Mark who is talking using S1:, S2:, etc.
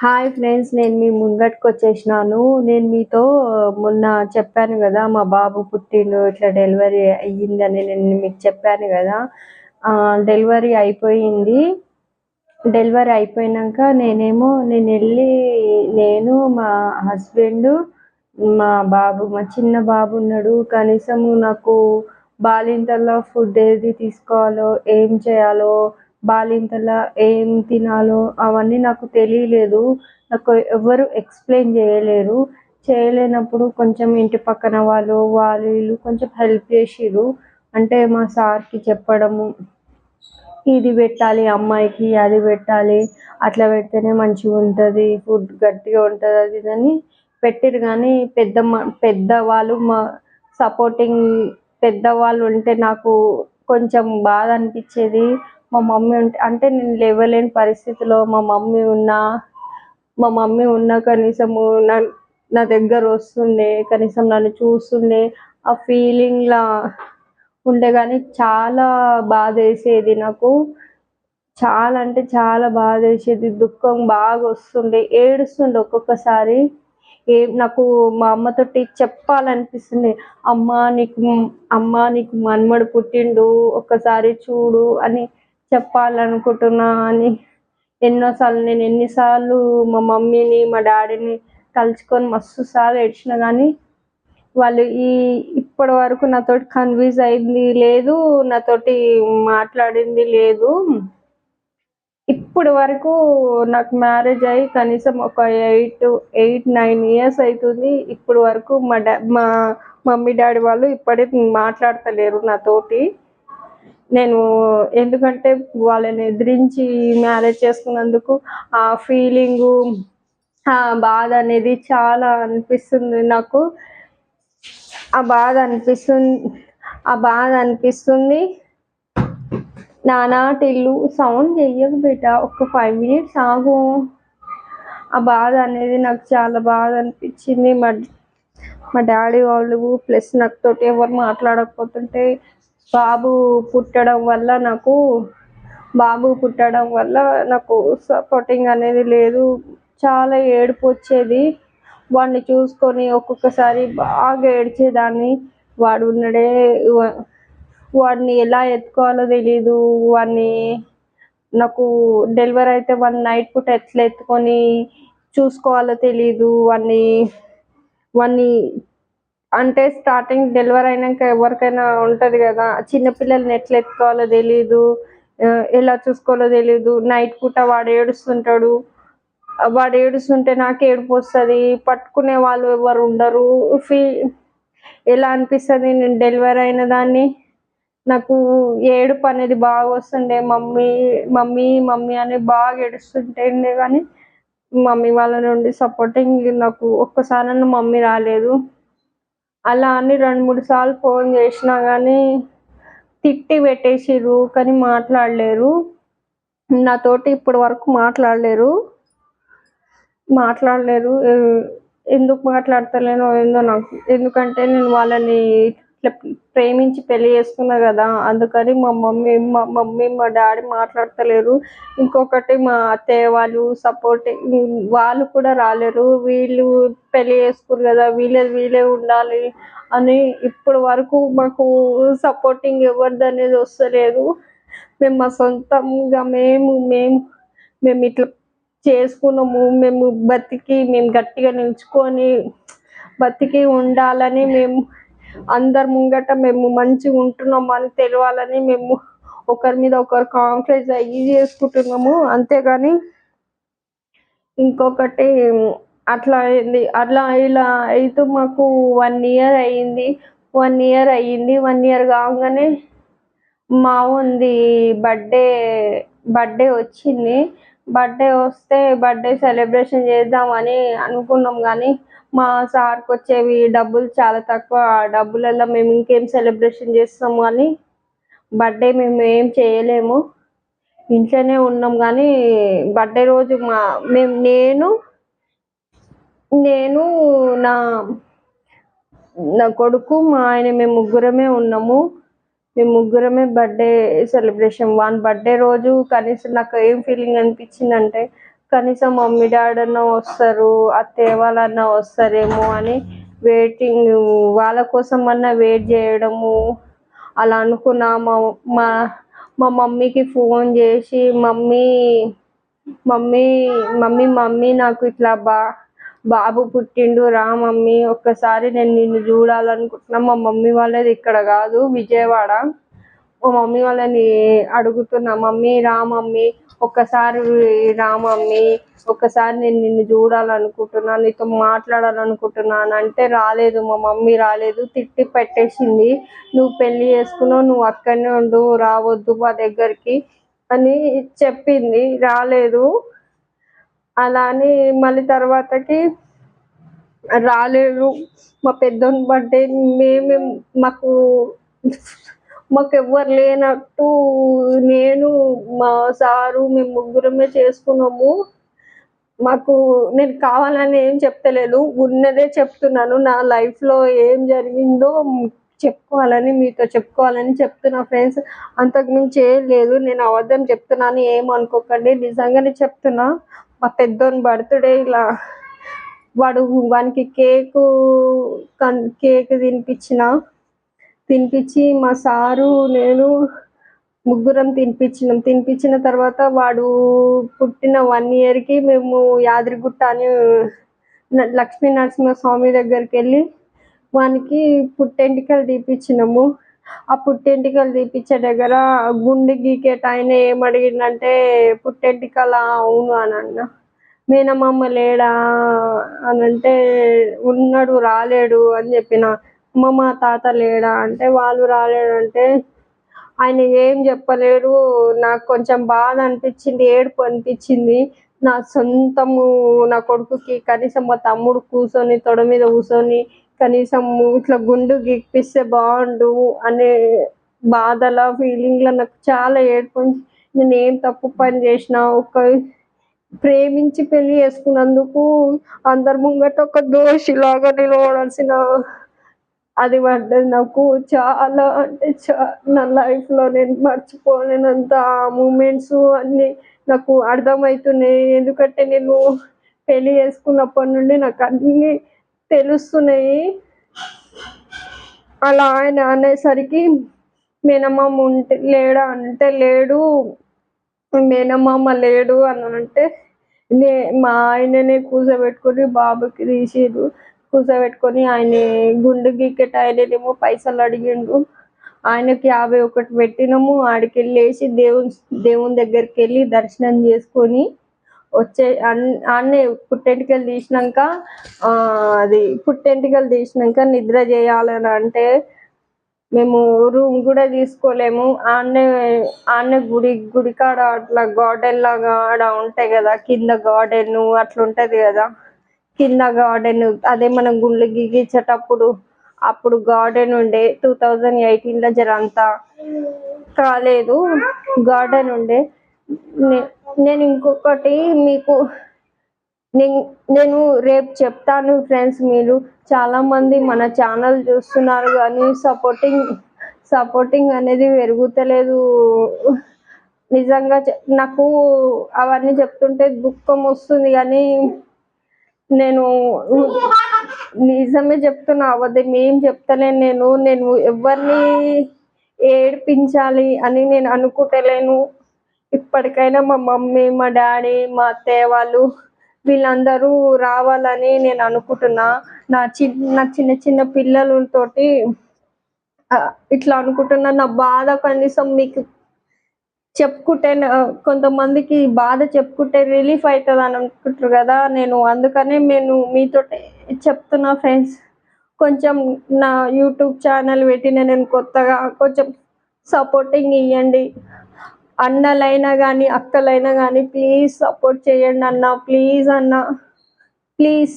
S1: Hi friends నేను మీ ముంగట్కి వచ్చేసినాను నేను మీతో మొన్న చెప్పాను కదా మా బాబు పుట్టిండు ఇట్లా డెలివరీ అయ్యిందని నేను మీకు చెప్పాను కదా. డెలివరీ అయిపోయింది. డెలివరీ అయిపోయినాక నేనేమో నేను వెళ్ళి నేను మా హస్బెండ్ మా బాబు మా చిన్న బాబు ఉన్నాడు. కనీసం నాకు బాలింతల్లో ఫుడ్ ఏది తీసుకోవాలో ఏం చేయాలో బాలింతల ఏం తినాలో అవన్నీ నాకు తెలియలేదు. నాకు ఎవరు ఎక్స్ప్లెయిన్ చేయలేరు. చేయలేనప్పుడు కొంచెం ఇంటి పక్కన వాళ్ళు వాళ్ళు వీళ్ళు కొంచెం హెల్ప్ చేసిర్రు. అంటే మా సార్కి చెప్పడము ఇది పెట్టాలి అమ్మాయికి అది పెట్టాలి అట్లా పెడితేనే మంచిగా ఉంటుంది ఫుడ్ గట్టిగా ఉంటుంది అది అని పెట్టిరు కానీ పెద్ద పెద్దవాళ్ళు మా సపోర్టింగ్ పెద్దవాళ్ళు ఉంటే నాకు కొంచెం బాధ అనిపించేది. మా మమ్మీ ఉంటే అంటే నేను లేవలేని పరిస్థితిలో మా మమ్మీ ఉన్నా మా మమ్మీ ఉన్న కనీసము నా నా దగ్గర వస్తుండే కనీసం నన్ను చూస్తుండే ఆ ఫీలింగ్లా ఉండే కానీ చాలా బాధ వేసేది నాకు. చాలా అంటే చాలా బాధ వేసేది దుఃఖం బాగా వస్తుండే ఏడుస్తుండే ఒక్కొక్కసారి. ఏ నాకు మా అమ్మతోటి చెప్పాలనిపిస్తుంది అమ్మ నీకు అమ్మ నీకు మన్మడు పుట్టిండు ఒక్కసారి చూడు అని చెప్పాలనుకుంటున్నా అని. ఎన్నోసార్లు నేను ఎన్నిసార్లు మా మమ్మీని మా డాడీని తలుచుకొని మస్తు సార్లు ఏడ్చిన కానీ వాళ్ళు ఈ ఇప్పటి వరకు నాతోటి కన్విన్స్ అయింది లేదు నాతోటి మాట్లాడింది లేదు. ఇప్పటి వరకు నాకు మ్యారేజ్ అయ్యి కనీసం ఒక ఎయిట్ ఎయిట్ నైన్ ఇయర్స్ అవుతుంది ఇప్పటి వరకు మా డా మా మమ్మీ డాడీ వాళ్ళు ఇప్పటికి మాట్లాడతలేరు నాతోటి. నేను ఎందుకంటే వాళ్ళని ఎదిరించి మ్యారేజ్ చేసుకున్నందుకు ఆ ఫీలింగు ఆ బాధ అనేది చాలా అనిపిస్తుంది నాకు. ఆ బాధ అనిపిస్తుంది ఆ బాధ అనిపిస్తుంది. నానాటిల్లు సౌండ్ చెయ్యకు బిడ్డ ఒక ఫైవ్ మినిట్స్ ఆగు. ఆ బాధ అనేది నాకు చాలా బాధ అనిపించింది. మరి మా డాడీ వాళ్ళు ప్లస్ నాతోటి ఎవరు మాట్లాడకపోతుంటే బాబు పుట్టడం వల్ల నాకు బాబు పుట్టడం వల్ల నాకు సపోర్టింగ్ అనేది లేదు. చాలా ఏడుపు వచ్చేది. వాడిని చూసుకొని ఒక్కొక్కసారి బాగా ఏడ్చేదాన్ని. వాడు ఉన్నడే వాడిని ఎలా ఎత్తుకోవాలో తెలీదు. వాడిని నాకు డెలివరీ అయితే వన్ నైట్ పూట ఎట్లా ఎత్తుకొని చూసుకోవాలో తెలీదు. వాడిని వాడిని అంటే స్టార్టింగ్ డెలివరీ అయినాక ఎవరికైనా ఉంటుంది కదా చిన్నపిల్లల్ని ఎట్లా ఎత్తుకోవాలో తెలీదు ఎలా చూసుకోవాలో తెలీదు నైట్ పూట వాడు ఏడుస్తుంటాడు వాడు ఏడుస్తుంటే నాకు ఏడుపు వస్తుంది పట్టుకునే వాళ్ళు ఎవరు ఉండరు ఫీ ఎలా అనిపిస్తుంది నేను డెలివరీ అయిన దాన్ని నాకు ఏడుపు అనేది బాగా వస్తుండే మమ్మీ మమ్మీ మమ్మీ అని బాగా ఏడుస్తుంటే కానీ మమ్మీ వాళ్ళ నుండి సపోర్టింగ్ నాకు ఒక్కసారన్నా మమ్మీ రాలేదు. అలా అని రెండు మూడు సార్లు ఫోన్ చేసినా కానీ తిట్టి పెట్టేసిర్రు కానీ మాట్లాడలేరు. నాతోటి ఇప్పటి వరకు మాట్లాడలేరు. మాట్లాడలేరు. ఎందుకు మాట్లాడతలేనో ఏందో నాకు ఎందుకంటే నేను వాళ్ళని ఇట్లా ప్రేమించి పెళ్ళి చేసుకున్నా కదా అందుకని మా మమ్మీ మా మమ్మీ మా డాడీ మాట్లాడతలేరు. ఇంకొకటి మా అత్తయ్య వాళ్ళు సపోర్ట్ వాళ్ళు కూడా రాలేరు. వీళ్ళు పెళ్ళి చేసుకురు కదా వీళ్ళే వీళ్ళే ఉండాలి అని ఇప్పటి వరకు మాకు సపోర్టింగ్ ఎవరిది అనేది వస్తలేదు. మేము మా సొంతంగా మేము మేము మేము ఇట్లా చేసుకున్నాము. మేము బతికి మేము గట్టిగా నిలుచుకొని బతికి ఉండాలని మేము అందరి ముంగట మేము మంచిగా ఉంటున్నాము అని తెలియాలని మేము ఒకరి మీద ఒకరు కాన్ఫిడెన్స్ అయ్యి చేసుకుంటున్నాము. అంతేగాని ఇంకొకటి అట్లా అయింది. అట్లా ఇలా అయితే మాకు వన్ ఇయర్ అయ్యింది. వన్ ఇయర్ అయ్యింది. వన్ ఇయర్ కాగానే మా ఉంది బర్త్డే బర్త్డే వచ్చింది. బర్త్డే వస్తే బర్త్డే సెలబ్రేషన్ చేద్దామని అనుకున్నాం కానీ మా సార్కి వచ్చేవి డబ్బులు చాలా తక్కువ. ఆ డబ్బులలో మేము ఇంకేం సెలబ్రేషన్ చేస్తాం కానీ బర్త్డే మేము ఏం చేయలేము. ఇంట్లోనే ఉన్నాం కానీ బర్త్డే రోజు మా మేము నేను నేను నా నా కొడుకు మా ఆయన మేము ముగ్గురమే ఉన్నాము. మేము ముగ్గురమే బర్త్డే సెలబ్రేషన్ వన్ బర్త్డే రోజు కనీసం నాకు ఏం ఫీలింగ్ అనిపించింది అంటే కనీసం మమ్మీ డాడీ అన్న వస్తారు అత్తయ్య వాళ్ళన్నా వస్తారేమో అని వెయిటింగ్ వాళ్ళ కోసం అన్నా వెయిట్ చేయడము. అలా అనుకున్నా మా మా మా మమ్మీకి ఫోన్ చేసి మమ్మీ మమ్మీ మమ్మీ మమ్మీ నాకు ఇట్లా బా బాబు పుట్టిండు రా మమ్మీ. ఒక్కసారి నేను నిన్ను చూడాలనుకుంటున్నా. మా మమ్మీ వాళ్ళది ఇక్కడ కాదు విజయవాడ. మా మమ్మీ వాళ్ళని అడుగుతున్నా మమ్మీ రా మమ్మీ ఒక్కసారి రా మమ్మీ ఒక్కసారి నేను నిన్ను చూడాలనుకుంటున్నా నీతో మాట్లాడాలనుకుంటున్నాను అంటే రాలేదు. మా మమ్మీ రాలేదు. తిట్టి పెట్టేసింది. నువ్వు పెళ్ళి చేసుకున్నావు నువ్వు అక్కడనే ఉండు రావద్దు మా దగ్గరికి అని చెప్పింది. రాలేదు. అలా అని మళ్ళీ తర్వాతకి రాలేదు మా పెద్దోని బర్త్డే మేమే మాకు మాకు ఎవ్వరు లేనట్టు నేను మా సారు మేము ముగ్గురమే చేసుకున్నాము. మాకు నేను కావాలని ఏం చెప్తలేదు. ఉన్నదే చెప్తున్నాను. నా లైఫ్లో ఏం జరిగిందో చెప్పుకోవాలని మీతో చెప్పుకోవాలని చెప్తున్నా ఫ్రెండ్స్ అంతకుమించి ఏం లేదు. నేను అబద్ధం చెప్తున్నాను ఏం అనుకోకండి. నిజంగానే చెప్తున్నా. మా పెద్దోని బర్త్డే ఇలా వాడు వానికి కేకు కన్ కేక్ తినిపించిన. తినిపించి మా సారు నేను ముగ్గురం తినిపించినాం. తినిపించిన తర్వాత వాడు పుట్టిన వన్ ఇయర్కి మేము యాదగిరిగుట్ట అని లక్ష్మీనరసింహ లక్ష్మీ స్వామి దగ్గరికి వెళ్ళి వానికి పుట్టెంటికలు తీపిచ్చినాము. ఆ పుట్టెంటికలు తీపిచ్చే దగ్గర గుండె గీకేట ఆయన ఏం అడిగిందంటే పుట్టెంటికల అవును అని అన్న మేనమామ లేడా అని అంటే ఉన్నాడు రాలేడు అని చెప్పిన. అమ్మ మా తాత లేడా అంటే వాళ్ళు రాలేడు అంటే ఆయన ఏం చెప్పలేడు. నాకు కొంచెం బాధ అనిపించింది ఏడుపు అనిపించింది. నా సొంతము నా కొడుకుకి కనీసం మా తమ్ముడు కూర్చొని తొడ మీద కూర్చొని కనీసం ఇట్లా గుండు గిప్పిస్తే బాగుండు అనే బాధల ఫీలింగ్లో నాకు చాలా ఏడుపు నేను ఏం తప్పు పని చేసిన ఒక ప్రేమించి పెళ్ళి చేసుకున్నందుకు అందరి ముంగట ఒక దోషిలాగా నిలవడాల్సిన అది పడ్డది నాకు. చాలా అంటే చా నా లైఫ్లో నేను మర్చిపోలేనంత మూమెంట్స్ అన్నీ నాకు అర్థమవుతున్నాయి. ఎందుకంటే నేను పెళ్ళి చేసుకున్నప్పటి నుండి నాకు అన్నీ తెలుస్తున్నాయి. అలా ఆయన అనేసరికి మేనమామ ఉంటే లేడా అంటే లేడు. మేనమామ లేడు అని అంటే నే మా ఆయననే కూర్చోబెట్టుకొని బాబుకి తీసిరు కూర్చోబెట్టుకొని ఆయన గుండు గిక్కెట్ ఆయననేమో పైసలు అడిగిండు. ఆయనకి యాభై ఒకటి పెట్టినాము. ఆడికి వెళ్ళేసి దేవుని దేవుని దగ్గరికి వెళ్ళి దర్శనం చేసుకొని వచ్చే అన్- ఆడనే పుట్టెంటికలు తీసినాక అది పుట్టెంటికలు తీసినాక నిద్ర చేయాలని అంటే మేము రూమ్ కూడా తీసుకోలేము. ఆడనే ఆడనే గుడి గుడి కాడ అట్లా గార్డెన్ లాగా ఆడ ఉంటాయి కదా కింద గార్డెన్ అట్లా ఉంటుంది కదా. కింద గార్డెన్ అదే మనం గుళ్ళు గీగించేటప్పుడు అప్పుడు గార్డెన్ ఉండే టూ థౌజండ్ ఎయిటీన్లో జర అంతా కాలేదు. గార్డెన్ ఉండే. నేను ఇంకొకటి మీకు నేను నేను రేపు చెప్తాను ఫ్రెండ్స్ మీరు. చాలా మంది మన ఛానల్ చూస్తున్నారు కానీ సపోర్టింగ్ సపోర్టింగ్ అనేది పెరుగుతలేదు. నిజంగా నాకు అవన్నీ చెప్తుంటే దుఃఖం వస్తుంది కానీ నేను నిజమే చెప్తున్నా అవద్దు ఏం చెప్తలేను నేను. నేను ఎవరిని ఏడిపించాలి అని నేను అనుకుంటలేను. ఇప్పటికైనా మా మమ్మీ మా డాడీ మా అత్తయ్య వాళ్ళు వీళ్ళందరూ రావాలని నేను అనుకుంటున్నా. నా చిన్న నా చిన్న చిన్న పిల్లలతోటి ఇట్లా అనుకుంటున్నా. నా బాధ కనీసం మీకు చెప్పుకుంటే కొంతమందికి బాధ చెప్పుకుంటే రిలీఫ్ అవుతుంది అని అనుకుంటారు కదా. నేను అందుకనే నేను మీతో చెప్తున్నా ఫ్రెండ్స్. కొంచెం నా యూట్యూబ్ ఛానల్ పెట్టిన నేను కొత్తగా కొంచెం సపోర్టింగ్ ఇవ్వండి అన్నలైనా కానీ అక్కలైనా కానీ ప్లీజ్ సపోర్ట్ చేయండి అన్న ప్లీజ్ అన్న ప్లీజ్